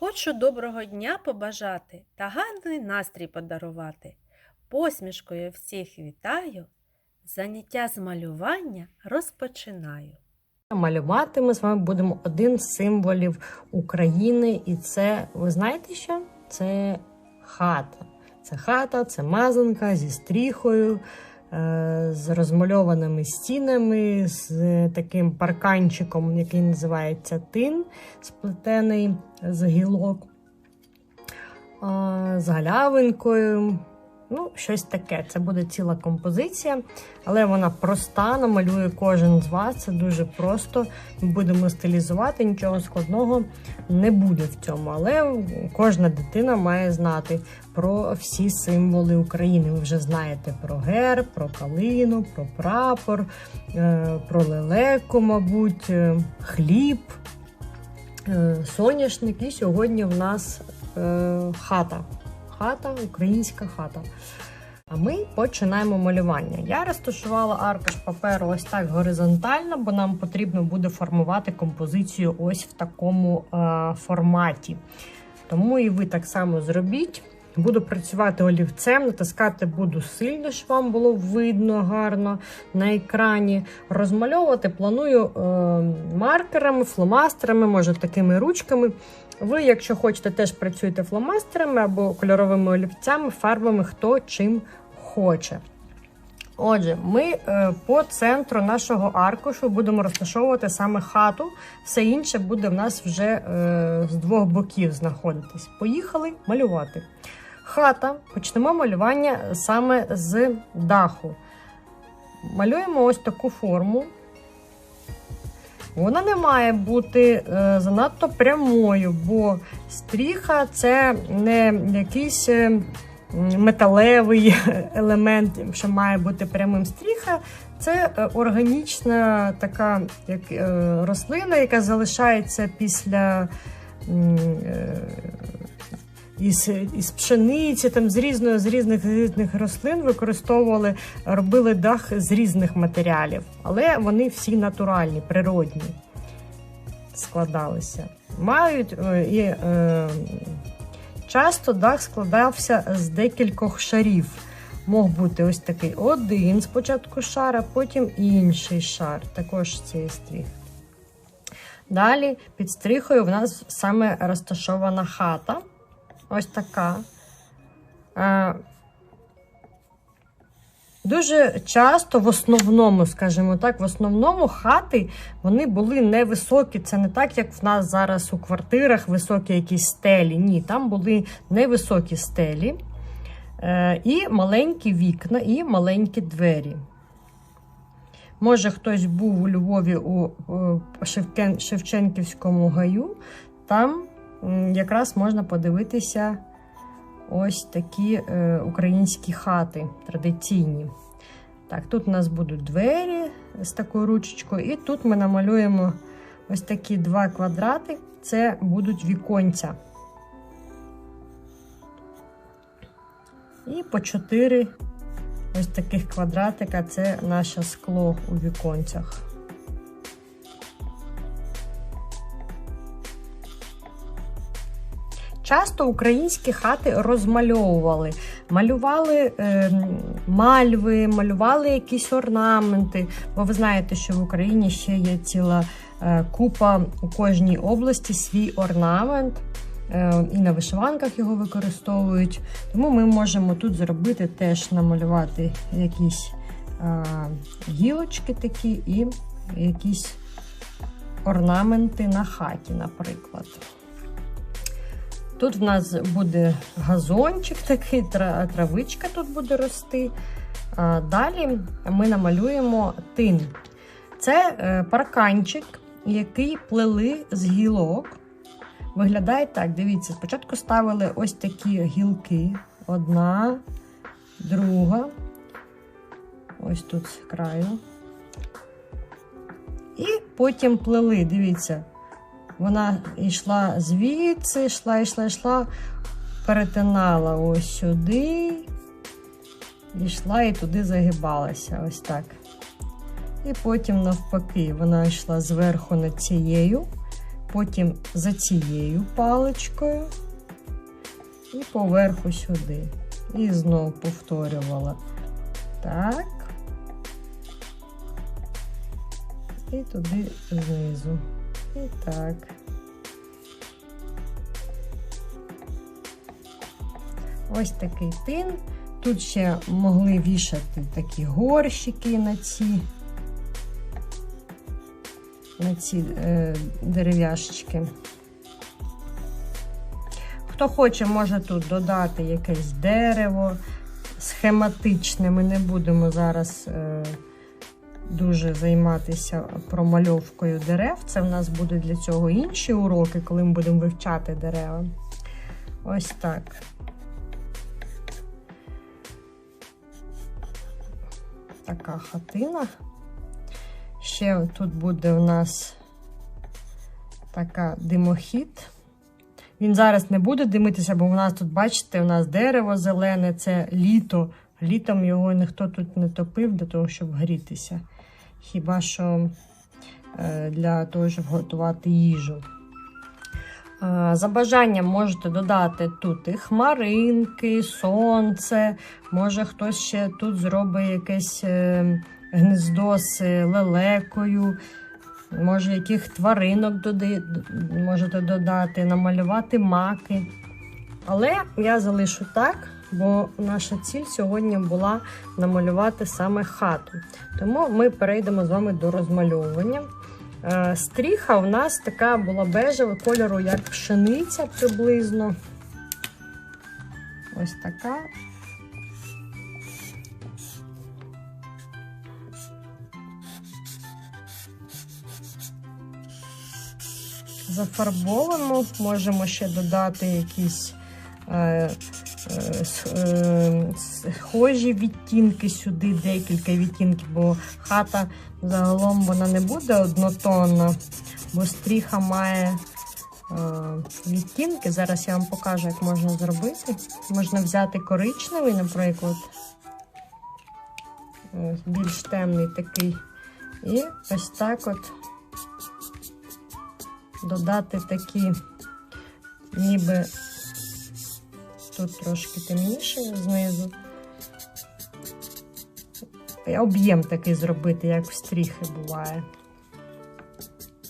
Хочу доброго дня побажати та гарний настрій подарувати. Посмішкою всіх вітаю, заняття з малювання розпочинаю. Малювати ми з вами будемо один з символів України, і це, ви знаєте що? Це хата. Це хата, це мазанка зі стріхою, з розмальованими стінами, з таким парканчиком, який називається тин, сплетений з гілок, е, з галявинкою. Ну, щось таке. Це буде ціла композиція, але вона проста, намалює кожен з вас. Це дуже просто. Будемо стилізувати, нічого складного не буде в цьому. Але кожна дитина має знати про всі символи України. Ви вже знаєте про герб, про калину, про прапор, е, про лелеку, мабуть, е, хліб, е, соняшник. І сьогодні в нас хата хата, українська хата. А ми починаємо малювання. Я розташувала аркуш паперу ось так горизонтально, бо нам потрібно буде формувати композицію ось в такому е, форматі. Тому і ви так само зробіть. Буду працювати олівцем, натискати буду сильно, щоб вам було видно гарно на екрані. Розмальовувати планую е, маркерами, фломастерами, може такими ручками. Ви, якщо хочете, теж працюєте фломастерами або кольоровими олівцями, фарбами, хто чим хоче. Отже, ми е, по центру нашого аркушу будемо розташовувати саме хату, все інше буде в нас вже е, з двох боків знаходитись. Поїхали малювати. Хата. Почнемо малювання саме з даху. Малюємо ось таку форму. Вона не має бути е, занадто прямою, бо стріха це не якийсь е, металевий елемент, що має бути прямим стріха. Це е, органічна така як, рослина, яка залишається після. Е, Із, із пшениці, там з різної з різних, з різних рослин використовували, робили дах з різних матеріалів, але вони всі натуральні, природні складалися. Мають е, і е, часто дах складався з декількох шарів. Мог бути ось такий один спочатку шар, а потім інший шар, також цієї стріхи. Далі під стріхою в нас саме розташована хата. Ось така. Е, Дуже часто, в основному, скажімо так, в основному хати вони були невисокі. Це не так, як в нас зараз у квартирах високі якісь стелі. Ні, там були невисокі стелі, е, і маленькі вікна, і маленькі двері. Може, хтось був у Львові у е, Шевченківському гаю, там якраз можна подивитися ось такі е, українські хати традиційні. Так, тут у нас будуть двері з такою ручечкою, і тут ми намалюємо ось такі два квадрати. Це будуть віконця. І по чотири ось таких квадратика це наше скло у віконцях. Часто українські хати розмальовували, малювали е, мальви, малювали якісь орнаменти. Бо ви знаєте, що в Україні ще є ціла е, купа у кожній області свій орнамент, е, і на вишиванках його використовують. Тому ми можемо тут зробити теж намалювати якісь е, гілочки такі і якісь орнаменти на хаті, наприклад. Тут в нас буде газончик такий, травичка тут буде рости. Далі ми намалюємо тин. Це е, парканчик, який плели з гілок. Виглядає так, дивіться, спочатку ставили ось такі гілки. Одна, друга. Ось тут з краю. І потім плели, дивіться, вона йшла звідси, йшла, йшла, йшла, перетинала ось сюди, йшла і туди загибалася. Ось так. І потім, навпаки, вона йшла зверху над цією потім за цією паличкою і поверху сюди. І знову повторювала. Так. І туди знизу. І так. Ось такий тин. Тут ще могли вішати такі горщики на ці, на ці е, дерев'яшечки. Хто хоче, може тут додати якесь дерево схематичне. Ми не будемо зараз е, дуже займатися промальовкою дерев. Це в нас будуть для цього інші уроки, коли ми будемо вивчати дерева. Ось так. Така хатина. Ще тут буде у нас така димохід. Він зараз не буде димитися, бо у нас тут, бачите, у нас дерево зелене, це літо. Літом його ніхто тут не топив для того, щоб грітися. Хіба що е, для того, щоб готувати їжу. Е, За бажанням можете додати тут і хмаринки, сонце. Може хтось ще тут зробить якесь е, гнездо з лелекою. Може, яких тваринок можете додати, намалювати маки. Але я залишу так, бо наша ціль сьогодні була намалювати саме хату. Тому ми перейдемо з вами до розмальовування. Е, Стріха у нас така була бежева кольору, як пшениця приблизно. Ось така. Зафарбовуємо, можемо ще додати якісь е, схожі відтінки сюди, декілька відтінків, бо хата загалом вона не буде однотонна, бо стріха має е, відтінки. Зараз я вам покажу, як можна зробити. Можна взяти коричневий, наприклад, більш темний такий. І ось так от додати такі, ніби тут трошки темніше знизу. Об'єм такий зробити, як в стріхи буває.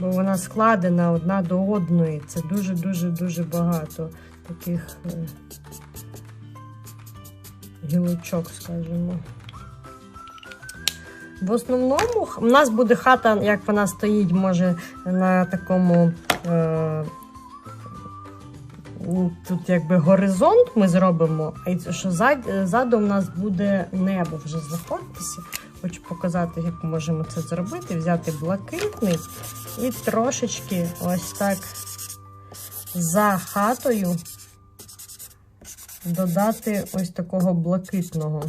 Бо вона складена одна до одної. Це дуже-дуже-дуже багато таких е, гілочок, скажімо. В основному у нас буде хата, як вона стоїть, може на такому. Е, тут якби горизонт ми зробимо, а що зад- ззаду у нас буде небо вже знаходитися. Хочу показати, як ми можемо це зробити. Взяти блакитний і трошечки ось так за хатою додати ось такого блакитного.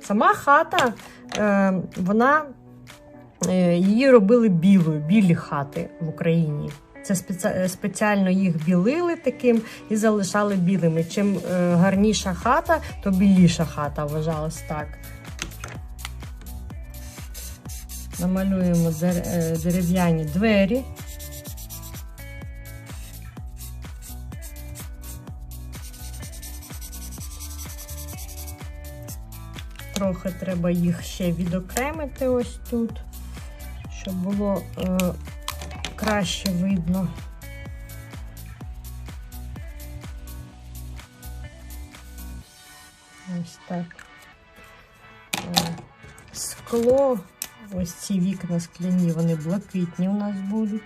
Сама хата, е, вона е, її робили білою, білі хати в Україні. Це е, спеціально їх білили таким і залишали білими. Чим е, гарніша хата, то біліша хата вважалась так. Намалюємо е, дерев'яні двері. Трохи треба їх ще відокремити ось тут, щоб було краще видно. Ось так. Е, Скло, ось ці вікна скляні, вони блакитні у нас будуть.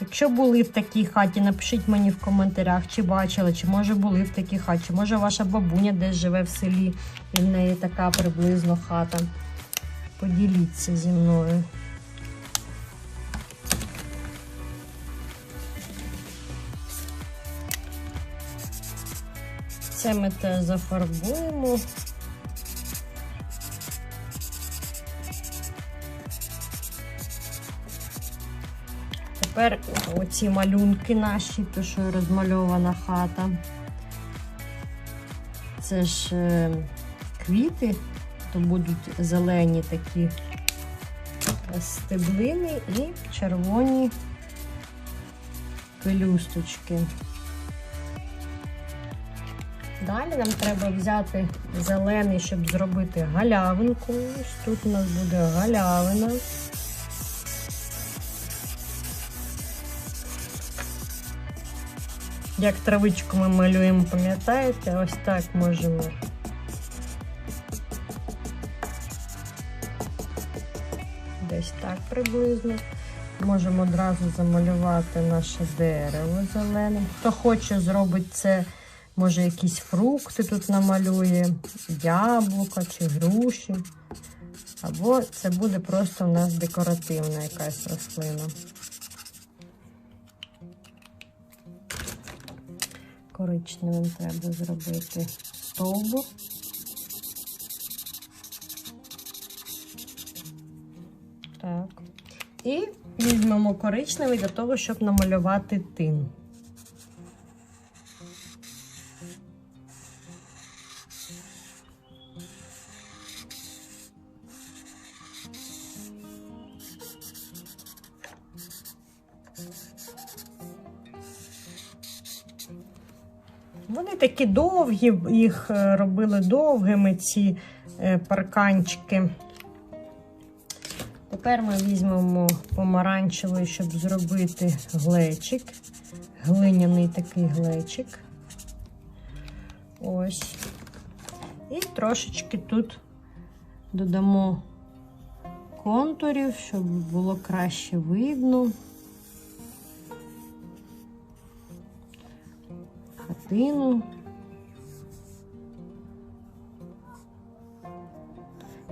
Якщо були в такій хаті, напишіть мені в коментарях, чи бачили, чи може були в такій хаті, чи може ваша бабуня десь живе в селі, і в неї така приблизно хата. Поділіться зі мною. Це ми теж зафарбуємо. Тепер оці малюнки наші, то що розмальована хата. Це ж е, квіти просто будуть зелені такі стеблини і червоні пелюсточки. Далі нам треба взяти зелений, щоб зробити галявинку. Ось тут у нас буде галявина. Як травичку ми малюємо, пам'ятаєте? Ось так можемо. Десь так приблизно. Можемо одразу замалювати наше дерево зеленим. Хто хоче зробить це, може якісь фрукти тут намалює, яблука чи груші. Або це буде просто у нас декоративна якась рослина. Коричневим треба зробити стовбур. Так. І візьмемо коричневий для того, щоб намалювати тин. Вони такі довгі, їх е, робили довгими, ці е, парканчики. Тепер ми візьмемо помаранчевий, щоб зробити глечик. Глиняний такий глечик. Ось. І трошечки тут додамо контурів, щоб було краще видно. Хатину.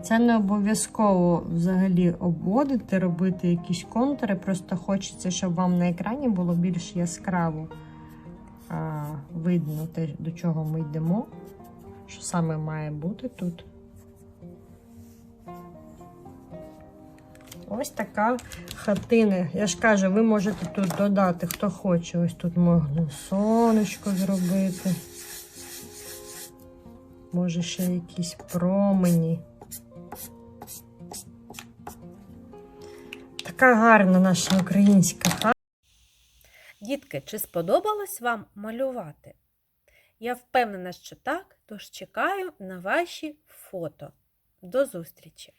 Це не обов'язково взагалі обводити, робити якісь контури. Просто хочеться, щоб вам на екрані було більш яскраво а, видно те, до чого ми йдемо, що саме має бути тут. Ось така хатина. Я ж кажу, ви можете тут додати, хто хоче. Ось тут можна сонечко зробити. Може ще якісь промені. Така гарна наша українська хата. Дітки, чи сподобалось вам малювати? Я впевнена, що так, тож чекаю на ваші фото. До зустрічі!